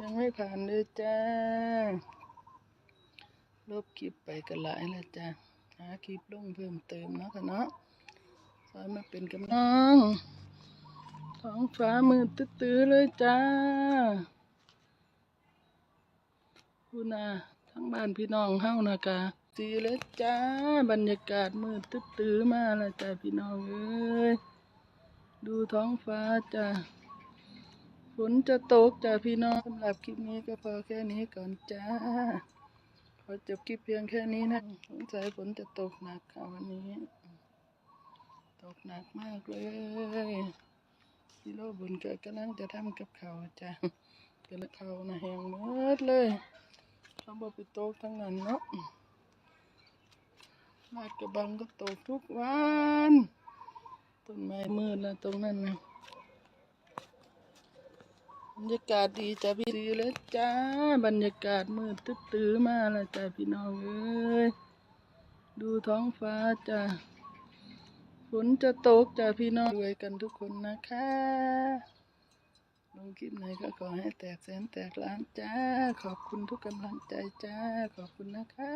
ยังไม่ผ่านเลยจ้า ลบคลิปไปกันหลายแล้วจ้า หาคลิปลงเพิ่มเติมเนาะค่ะเนาะสอนมาเป็นกำลังท้องฟ้ามืดตื้อเลยจ้าคุณอาทั้งบ้านพี่น้องเฮ้านะกะสีเลยจ้า บรรยากาศมืดตื้อมาแล้วจ้าพี่น้องเอ้ย ดูท้องฟ้าจ้า นจะตกจ้าพี่น้องสำหรับคลิปนี้ก็พอแค่นี้ก่อนจ้า ขอจบคลิปเพียงแค่นี้นะสงสัยฝนจะตกหนักค่ะวันนี้ ตกหนักมากเลยพี่โลบุญเกิดกำลังจะทำกับเขาจ้ะกระเขานะแหงหมดเลยเขาบอกไปตกทั้งนั้นเนาะลาดกระบังก็ตกทุกวันต้นไม้มืดแล้วตรงนั้นนะ รรยากาศดีจ้ะพี่ดีเลยจ้า บรรยากาศมืดตื้อมาแล้วจ้ะพี่น้องเอ้ยดูท้องฟ้าจ้ะฝนจะตกจ้ะพี่น้องรวยกันทุกคนนะคะลงคลิปไหนก็ขอให้แตกแสนแตกล้านจ้า ขอบคุณทุกกำลังใจจ้า ขอบคุณนะคะ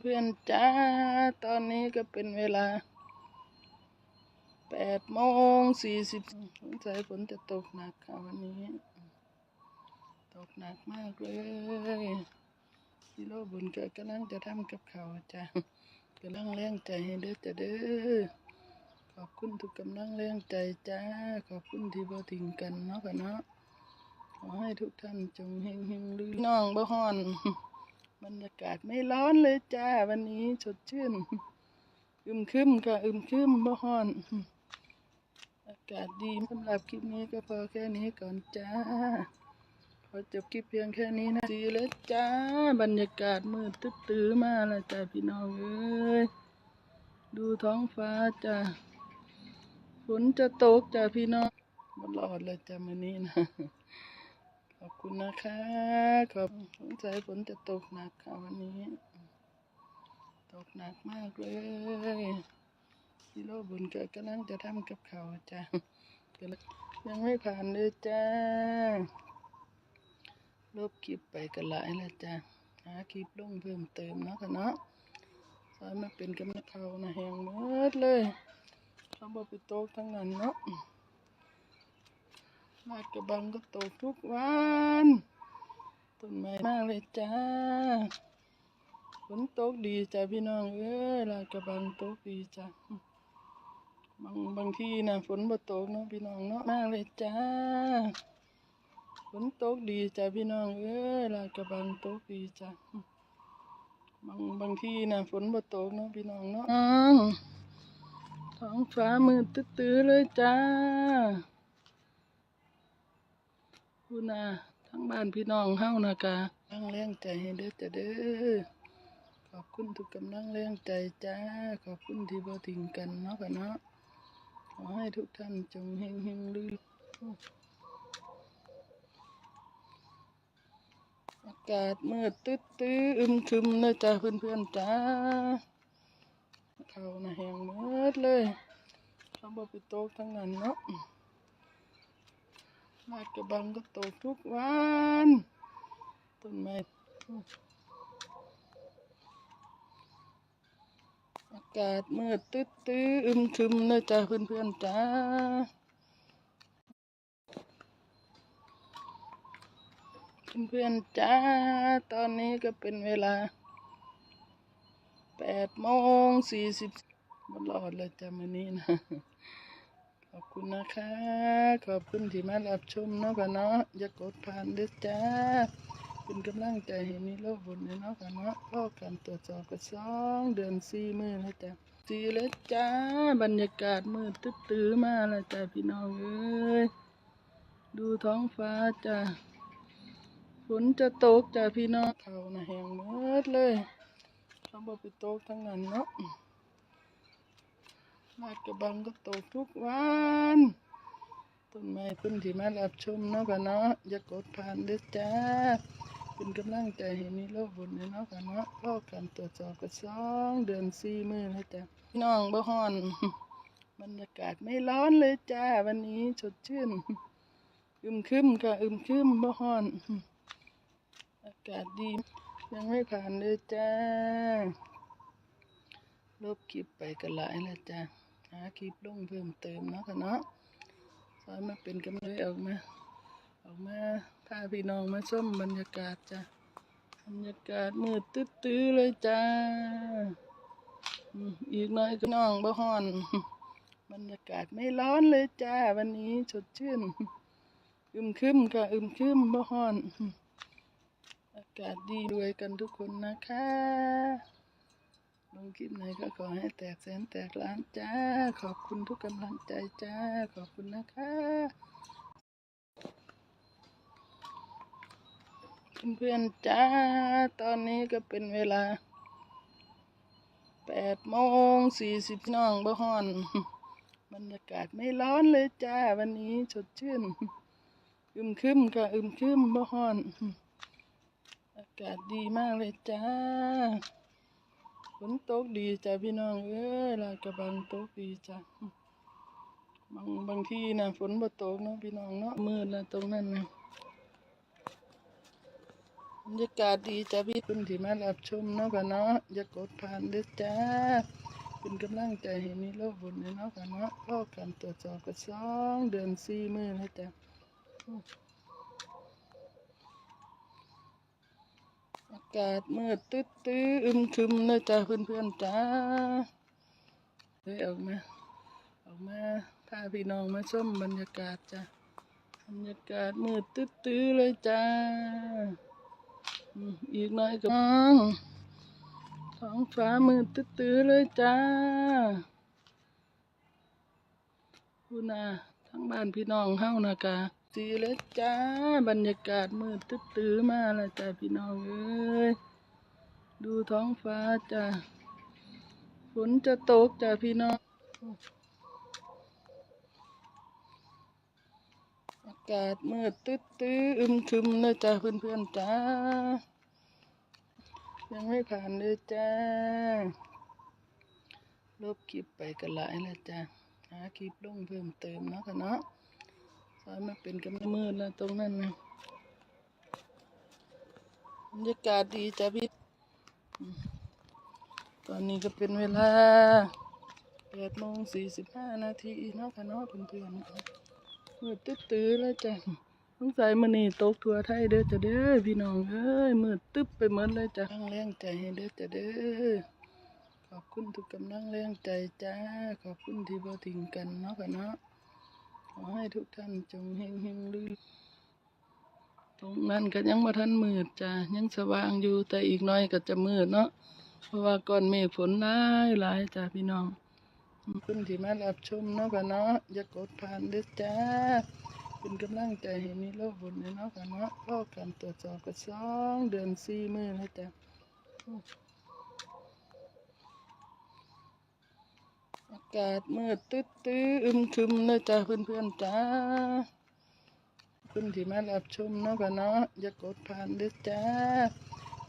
เพื่อนๆจ้า ตอนนี้ก็เป็นเวลา แปดโมงสี่สิบสงสัยฝนจะตกหนักค่ะวันนี้ ตกหนักมากเลยพี่โลบุญเกิดกำลังจะทำกับเขาวจ้ะกำลังแรงใจให้เด้อจ้ะเด้อขอบคุณทุกกำลังแรงใจจ้า ขอบคุณที่บ่ทิ้งกันเนาะค่ะเนาะขอให้ทุกท่านจงเฮงเฮงลือน้องบ่ฮ้อน บรรยากาศไม่ร้อนเลยจ้า วันนี้สดชื่น อึมครึมค่ะ อึมครึมบ่ฮ้อน กาศดีสำหรับคลิปนี้ก็พอแค่นี้ก่อนจ้า ขอจบคลิปเพียงแค่นี้นะดีแล้วจ้า บรรยากาศมืดตื้อมาแล้วจ้าพี่น้องเอ้ย ดูท้องฟ้าจ้า ฝนจะตกจ้าพี่น้องมันรอดลยจ้ามื้อนี้นะ ขอบคุณนะคะ ขอบสงสัยฝนจะตกหนักค่ะวันนี้ ตกหนักมากเลย พี่โลบุญเกิดกำลังจะทำกับเขาจ้ะยังไม่ผ่านเลยจ้าลบคลิปไปกันหลายแล้วจ้ะหาคลิปลงเพิ่มเติมเนาะค่ะเนาะสอนมาเป็นกำลังเขานะแหงหมดเลยเขาบอกไปตกทั้งนั้นเนาะลาดกระบังก็ตกทุกวันต้นไม้มากเลยจ้าฝนตกดีจ้ะพี่น้องเอ้ยลาดกระบังตกดีจ้ะ บางบางทีนะฝนบ่ตกเนาะพี่น้องเนาะมากเลยจ้า ฝนตกดีจ้ะพี่น้องเอ้ยลาดกระบังตกดีจ้ะบางบางทีนะฝนบ่ตกเนาะพี่น้องเนาะอ้าวท้องฟ้ามืดตื้อๆเลยจ้าคุณอาทั้งบ้านพี่น้องเฮานะกะตั้งแรงใจให้เด้อจ้ะเด้อขอบคุณทุกกำลังแรงใจจ้า ขอบคุณที่บ่ทิ้งกันเนาะค่ะเนาะ ขอให้ทุกท่านจงเฮงเฮงลืออากาศมืดตื้อตื้ออึมครึมเลยจ้าเพื่อนๆจ้าเขานะแหงหมดเลยเขาบอกไปตกทั้งนั้นเนาะลาดกระบังก็ตกทุกวันต้นไม้ากาศมืดตื้อตื้ออึมครึมเลยจ้าเพื่อนๆจ้าเพื่อนๆจ้า ตอนนี้ก็เป็นเวลาแปดโมงสี่สิบมันรอดเลยจ้ามื้อนี้นะ ขอบคุณนะคะ ขอบคุณที่มารับชมเนาะค่ะเนาะอย่ากดผ่านเด้อจ้า เป็นกำลังใจให้มีโลกบนในเนาะค่ะเนาะรอการตรวจสอบกระซองเดือนสี่มือแล้วจ้ะสี่แล้วจ้าบรรยากาศมืดตื้อมาแล้วจ้าพี่น้องเอ้ยดูท้องฟ้าจ้าฝนจะตกจ้าพี่น้องเขาน่ะแหงหมดเลยเขาบอกไปตกทั้งนั้นเนาะลาดกระบังก็ตกทุกวันต้นไม้เพิ่นที่มารับชมเนาะค่ะเนาะอย่ากดผ่านเด้อจ้า เป็นกำลังใจให้มีโลกบนในเนาะค่ะเนาะรอการตรวจสอบกระซองเดือนสี่มือแล้วจ้ะพี่น้องบ่ฮ้อน บรรยากาศไม่ร้อนเลยจ้า วันนี้สดชื่น อึมครึมค่ะอึมครึมบ่ฮ้อน อากาศดี ยังไม่ผ่านเลยจ้า ลบคลิปไปกันหลายแล้วจ้าหาคลิปลงเพิ่มเติมเนาะค่ะเนาะซอยมาเป็นกำลังใจออกมา ออกมาาพี่น้องมาชมบรรยากาศจ้าบรรยากาศมืดตื้อๆเลยจ้า อีกหน้อยก็น้องบ่ฮ้อน บรรยากาศไม่ร้อนเลยจ้า วันนี้สดชื่น อึมครึมค่ะอึมครึมบ่ฮ้อน อากาศดีด้วยกันทุกคนนะคะลงคลิปไหนก็ขอให้แตกแสนแตกล้านจ้า ขอบคุณทุกกำลังใจจ้า ขอบคุณนะคะ เพื่อนๆจ้า ตอนนี้ก็เป็นเวลาแปดโมงสี่สิบน้องบ่ฮ้อน บรรยากาศไม่ร้อนเลยจ้า วันนี้สดชื่น อึมครึมค่ะ อึมครึมบ่ฮอน อากาศดีมากเลยจ้าฝนตกดีจ้าพี่น้อง เอ้ยลากระบังตกดีจ้าบางบางที่นะฝนบ่ตกเนาะพี่น้องเนาะมืดแล้วตรงนั้นนะ บรรยากาศดีจ้าพี่คุณที่มารับชมเนาะกันเนาะอย่ากดผ่านเด้อจ้าเป็นกำลังใจให้มีโลกบุญเนาะกันเนาะพ่อกันตรวจสอบกันสองเดือนสี่มื้อนะจ้าอากาศมืดตื้อตื้อๆอึมครึมเลยจ้าเพื่อนๆจ้าเลยออกมาออกมาพาพี่น้องมาชมบรรยากาศจ้าบรรยากาศมืดตื้อตื้อๆเลยจ้า อีกหน่อยก็มองท้องฟ้ามืดตื้อเลยจ้าคุณอาทั้งบ้านพี่น้องเฮ้านะคะสีเลยจ้า บรรยากาศมืดตึ๊ดตื้อมาแล้วจ้าพี่น้องเอ้ยดูท้องฟ้าจ้าฝนจะตกจ้าพี่น้อง อา กาศมืดตึ๊ดตื้ออึมครึมเลยจ้าเพื่อนๆจ้า ยังไม่ผ่านเลยจ้า ลบคลิปไปกันหลายแล้วจ้าหาคลิปลงเพิ่มเติมเนาะค่ะเนาะซอยมาเป็นกำลังมืดแล้วตรงนั้นนะบรรยากาศดีจ้ะพี่ ตอนนี้ก็เป็นเวลาแปดโมงสี่สิบห้านาทีเนาะค่ะเนาะเพื่อนๆ มืดตื้อๆแล้วจ้ะสงสัยมื้อนี้ตกทั่วไทยเด้อจ้ะเด้อพี่น้องเอ้ยมืดตึ๊บไปหมดเลยจ้ะกำลังแรงใจให้เด้อจ้ะเด้อขอบคุณทุกกำลังแรงใจจ้าขอบคุณที่บ่ทิ้งกันเนาะค่ะเนาะขอให้ทุกท่านจงเฮงเฮงลือตรงนั้นก็ยังมาทันมืดจ้ะยังสว่างอยู่แต่อีกน้อยก็จะมืดเนาะเพราะว่าก่อนเมฆฝนหลายหลายจ้ะพี่น้อง คุณที่มารับชมเนาะกันเนาะอย่ากดผ่านเด้อจ้าเป็นกำลังใจให้มีโลกบุญเนาะกันเนาะพ่อกันตรวจสอบกันสองเดือนสี่มือนะจ้ะอากาศมืดตื้อตื้อๆอึมครึมเลยจ้ะเพื่อนๆจ้าคุณที่มารับชมเนาะกันเนาะอย่ากดผ่านเด้อจ้า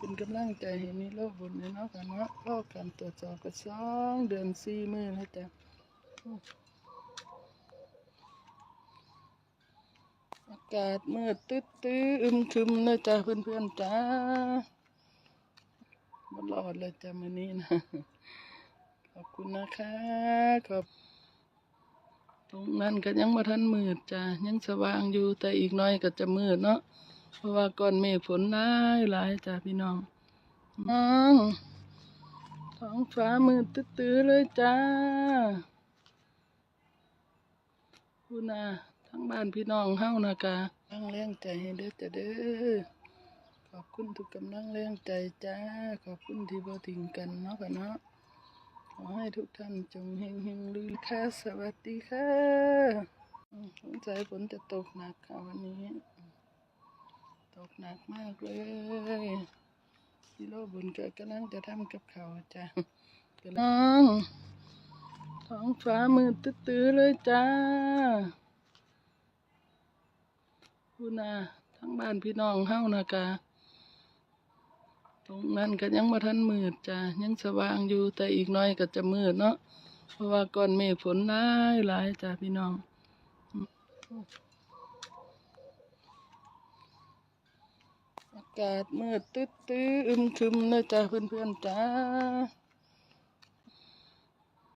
เป็นกำลังใจให้มีโลกบุญเนาะกันเนาะพ่อกันตรวจสอบกันสองเดือนสี่มื้อนะจ้ะอากาศมืดตื้อตื้อๆอึมครึมเลยจ้ะเพื่อนๆจ้าบรอดเลยจ้ะมื้อนี้นะ ขอบคุณนะคะขอบตรงนั้นก็ยังมาทันมืดจ้ะยังสว่างอยู่แต่อีกน้อยก็จะมืดเนาะ เพราะว่าก่อนเมฆฝนหลายหลายจ้ะพี่น้องน้องท้องฟ้ามืดตื้อๆเลยจ้าคุณอาทั้งบ้านพี่น้องเฮานะคะตั้งแรงใจให้เด้อจ้ะเด้อขอบคุณทุกกำลังแรงใจจ้า ขอบคุณที่บ่ทิ้งกันเนาะค่ะเนาะขอให้ทุกท่านจงเฮงเฮงลือค่ะสวัสดีค่ะอืมสงสัยฝนจะตกหนักค่ะวันนี้อืมต กหนักมากเลยพี่โลบุญเกิดกำลังจะทำกับเขาจ้ะกำลังท้องฟ้ามืดตื้อเลยจ้าคุณอาทั้งบ้านพี่น้องเฮานะคะตรงนั้นก็ยังมาทันมืดจ้ะยังสว่างอยู่แต่อีกหน้อยก็จะมืดเนาะเพเพราะว่าก่อนเมฆฝนหลายหลายจ้ะพี่น้อง อา กาศมืดตื้อตื้ออึมครึมนะจ๊ะเพื่อนๆจ้า